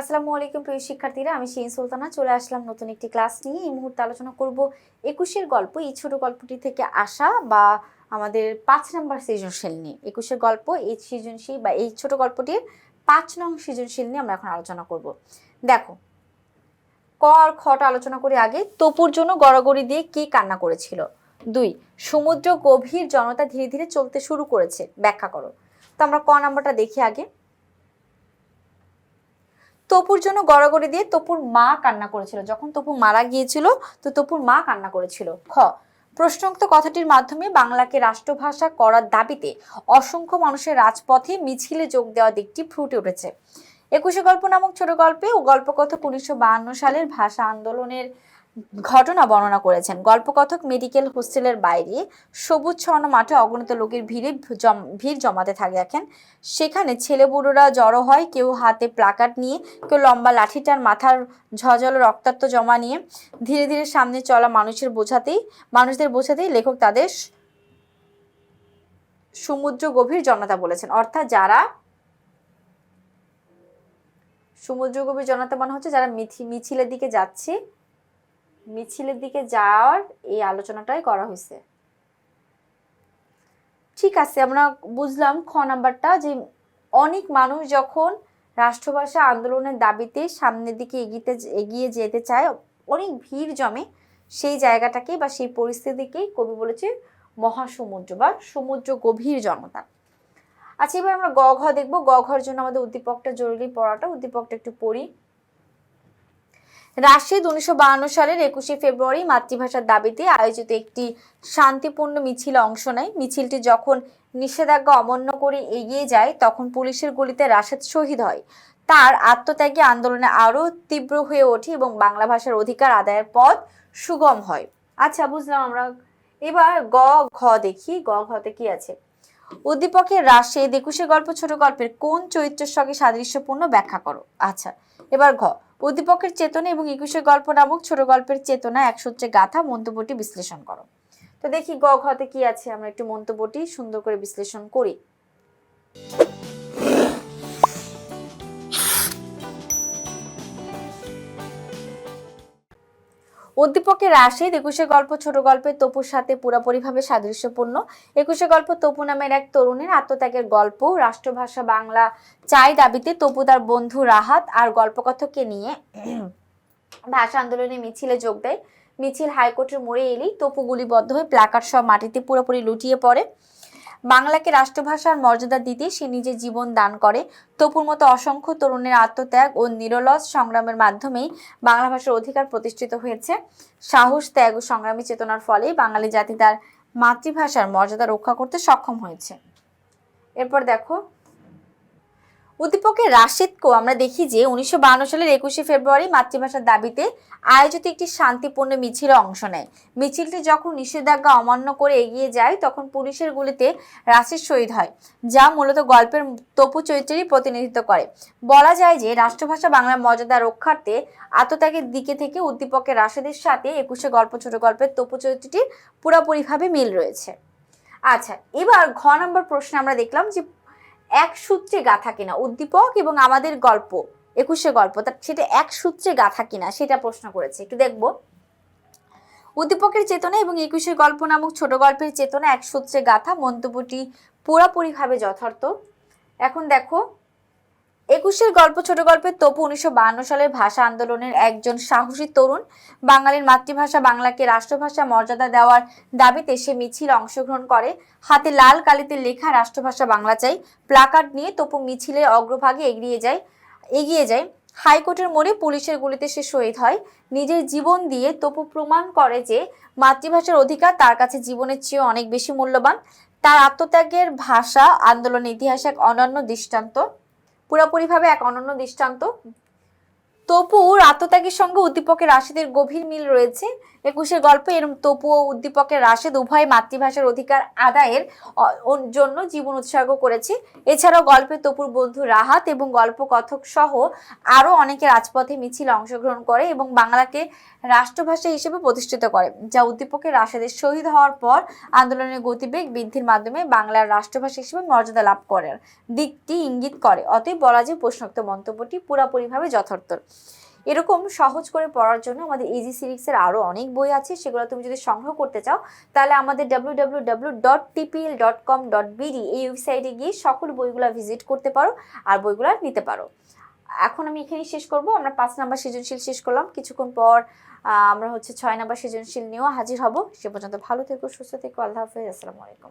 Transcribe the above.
আসসালামু আলাইকুম প্রিয় শিক্ষার্থীরা, আমি শিন সুলতানা, চলে আসলাম নতুন একটি ক্লাস নিয়ে। এই মুহূর্তে আলোচনা করব একুশের গল্প, এই ছোট গল্পটি থেকে আসা বা আমাদের পাঁচ নম্বর সৃজনশীল নিয়ে। একুশের গল্প, এই সৃজনশীল বা এই ছোট গল্পটির পাঁচ নং সৃজনশীল নিয়ে আমরা এখন আলোচনা করব। দেখো, ক আর খটা আলোচনা করি আগে। তপুর জন্য গড়াগড়ি দিয়ে কে কান্না করেছিল? দুই, সমুদ্র গভীর জনতা ধীরে ধীরে চলতে শুরু করেছে। ব্যাখ্যা করো। তো আমরা ক নাম্বারটা দেখি আগে। তপুর জন্য গড়াগড়ি দিয়ে তপুর মা কান্না করেছিল। যখন তপু মারা গিয়েছিল, তো তপুর মা কান্না করেছিল। খ, প্রশ্নোক্ত কথাটির মাধ্যমে বাংলাকে রাষ্ট্রভাষা করার দাবিতে অসংখ্য মানুষের রাজপথে মিছিলে যোগ দেওয়া দিকটি ফুটে উঠেছে। একুশে গল্প নামক ছোট গল্পে ও গল্পকথক উনিশশো সালের ভাষা আন্দোলনের ঘটনা বর্ণনা করেছেন। গল্পকথক মেডিকেল হোস্টেলের বাইরে সবুজ ছড়ানো মাঠে অগণিত লোকের ভিড়ে ভিড় জমাতে থাকে দেখেন। সেখানে ছেলে বুড়োরা জড়ো হয়, কেউ হাতে প্লাকার্ড নিয়ে, কেউ লম্বা লাঠিটার মাথার ঝজল রক্তাক্ত জমা নিয়ে, ধীরে ধীরে সামনে চলা মানুষের বোঝাতেই, মানুষদের বোঝাতেই লেখক তাদের সমুদ্র গভীর জনতা বলেছেন। অর্থাৎ যারা সমুদ্র গভীর জনতা মানে হচ্ছে যারা মিছিলের দিকে যাচ্ছে মিছিলের দিকে যাওয়ার এই আলোচনাটাই করা হয়েছে। ঠিক আছে, আমরা বুঝলাম খ নাম্বারটা যে অনেক মানুষ যখন রাষ্ট্রভাষা আন্দোলনের দাবিতে সামনের দিকে এগিয়ে এগিয়ে যেতে চায়, অনেক ভিড় জমে সেই জায়গাটাকে বা সেই পরিস্থিতিকেই কবি বলেছে মহাসমুদ্র বা সমুদ্র গভীর জনতা। আচ্ছা এবার আমরা গ ঘ দেখব। গ ঘর জন্য আমাদের উদ্দীপকটা জরুরি, পড়াটা উদ্দীপকটা একটু পড়ি। রাশিদ উনিশশো সালের একুশে ফেব্রুয়ারি মাতৃভাষার দাবিতে আয়োজিত একটি শান্তিপূর্ণ মিছিলে অংশ নেয়। মিছিলটি যখন নিষেধাজ্ঞা অমান্য করে এগিয়ে যায়, তখন পুলিশের গুলিতে রাশেদ শহীদ হয়। তার আত্মত্যাগী আন্দোলনে আরও তীব্র হয়ে ওঠে এবং বাংলা ভাষার অধিকার আদায়ের পথ সুগম হয়। আচ্ছা বুঝলাম আমরা। এবার গ, ঘ দেখি। গ, ঘতে কি আছে? উদ্দীপকের রাশিদ একুশে গল্প ছোট গল্পের কোন চরিত্রের সঙ্গে সাদৃশ্যপূর্ণ ব্যাখ্যা করো? আচ্ছা এবার ঘ। উদ্দীপকের চেতনা এবং একুশে গল্প নামক ছোট গল্পের চেতনা এক সূত্রে গাথা মন্তব্যটি বিশ্লেষণ করো। তো দেখি গ ঘতে কি আছে, আমরা একটু মন্তব্যটি সুন্দর করে বিশ্লেষণ করি। উদ্দীপকের রাশিদ একুশে গল্প, ছোট গল্পের তপুর সাথে পুরোপুরিভাবে সাদৃশ্যপূর্ণ। একুশে গল্প, তপু নামের এক তরুণের আত্মত্যাগের গল্প। রাষ্ট্রভাষা বাংলা চাই দাবিতে তপু তার বন্ধু রাহাত আর গল্পকথককে নিয়ে ভাষা আন্দোলনে মিছিলে যোগ দেয়। মিছিল হাইকোর্টের মোড়ে এলেই তপু গুলিবদ্ধ হয়ে প্লাকার্ড সব মাটিতে পুরোপুরি লুটিয়ে পড়ে। বাংলাকে রাষ্ট্রভাষার মর্যাদা দিতে সে নিজের জীবন দান করে। তপুর মতো অসংখ্য তরুণের আত্মত্যাগ ও নিরলস সংগ্রামের মাধ্যমেই বাংলা ভাষার অধিকার প্রতিষ্ঠিত হয়েছে। সাহস, ত্যাগ ও সংগ্রামী চেতনার ফলে বাঙালি জাতি তার মাতৃভাষার মর্যাদা রক্ষা করতে সক্ষম হয়েছে। এরপর দেখো উদ্দীপকের রাশিদকেও আমরা দেখি যে উনিশশো সালের একুশে ফেব্রুয়ারি মাতৃভাষার দাবিতে আয়োজিত একটি শান্তিপূর্ণ মিছিলে অংশ নেয়। মিছিলটি যখন নিষেধাজ্ঞা অমান্য করে এগিয়ে যায়, তখন পুলিশের গুলিতে রাশেদ শহীদ হয়, যা মূলত গল্পের তপু চরিত্রেরই প্রতিনিধিত্ব করে। বলা যায় যে রাষ্ট্রভাষা বাংলার মর্যাদা রক্ষার্থে আত্মত্যাগের দিকে থেকে উদ্দীপকের রাশেদের সাথে একুশে গল্প, ছোট গল্পের তপু চরিত্রটির পুরোপুরিভাবে মিল রয়েছে। আচ্ছা এবার ঘ নম্বর প্রশ্নে আমরা দেখলাম যে এক সূত্রে গাথা কিনা? উদ্দীপক এবং আমাদের গল্প, একুশে গল্প, তার সেটা এক সূত্রে গাথা কিনা সেটা প্রশ্ন করেছে। একটু দেখব। উদ্দীপকের চেতনা এবং একুশে গল্প নামক ছোট গল্পের চেতনা এক সূত্রে গাথা, মন্তব্যটি পুরোপুরিভাবে যথার্থ। এখন দেখো একুশের গল্প, ছোট গল্পের তপু উনিশশো সালের ভাষা আন্দোলনের একজন সাহসী তরুণ। বাঙালির মাতৃভাষা বাংলাকে রাষ্ট্রভাষা মর্যাদা দেওয়ার দাবিতে সে মিছিল অংশগ্রহণ করে। হাতে লাল কালিতে লেখা রাষ্ট্রভাষা বাংলা চাই। প্লাকার্ড নিয়ে তপু মিছিলের অগ্রভাগে এগিয়ে যায় এগিয়ে যায়। হাইকোর্টের মোড়ে পুলিশের গুলিতে সে শহীদ হয়। নিজের জীবন দিয়ে তপু প্রমাণ করে যে মাতৃভাষার অধিকার তার কাছে জীবনের চেয়ে অনেক বেশি মূল্যবান। তার আত্মত্যাগের ভাষা আন্দোলনের ইতিহাসে এক অনন্য দৃষ্টান্ত। পুরোপুরিভাবে এক অনন্য দৃষ্টান্ত। তপু আত্মত্যাগের সঙ্গে উদ্দীপকের রাশিদের গভীর মিল রয়েছে। একুশের গল্পে এরম তপু ও উদ্দীপকের রাশেদ উভয় মাতৃভাষার অধিকার আদায়ের জন্য জীবন উৎসর্গ করেছে। এছাড়াও গল্পে তপুর বন্ধু রাহাত এবং গল্প কথক সহ আরও অনেকে রাজপথে মিছিলে অংশগ্রহণ করে এবং বাংলাকে রাষ্ট্রভাষা হিসেবে প্রতিষ্ঠিত করে, যা উদ্দীপকের রাশেদের শহীদ হওয়ার পর আন্দোলনের গতিবেগ বৃদ্ধির মাধ্যমে বাংলার রাষ্ট্রভাষা হিসেবে মর্যাদা লাভ করার দিকটি ইঙ্গিত করে, অতএব বলা যায় প্রশ্নোক্ত মন্তব্যটি পুরাপুরিভাবে যথার্থ। এরকম সহজ করে পড়ার জন্য আমাদের ইজি সিরিক্সের আরও অনেক বই আছে, সেগুলো তুমি যদি সংগ্রহ করতে চাও, তাহলে আমাদের W W W dot TPL dot com dot BD এই ওয়েবসাইটে গিয়ে সকল বইগুলো ভিজিট করতে পারো আর বইগুলো নিতে পারো। এখন আমি এখানেই শেষ করব, আমরা পাঁচ নাম্বার সৃজনশীল শেষ করলাম। কিছুক্ষণ পর আমরা হচ্ছে ছয় নাম্বার সৃজনশীল নিয়েও হাজির হব। সে পর্যন্ত ভালো থেকো, সুস্থ থেকো, আল্লাহ হাফেজ, আসসালামু আলাইকুম।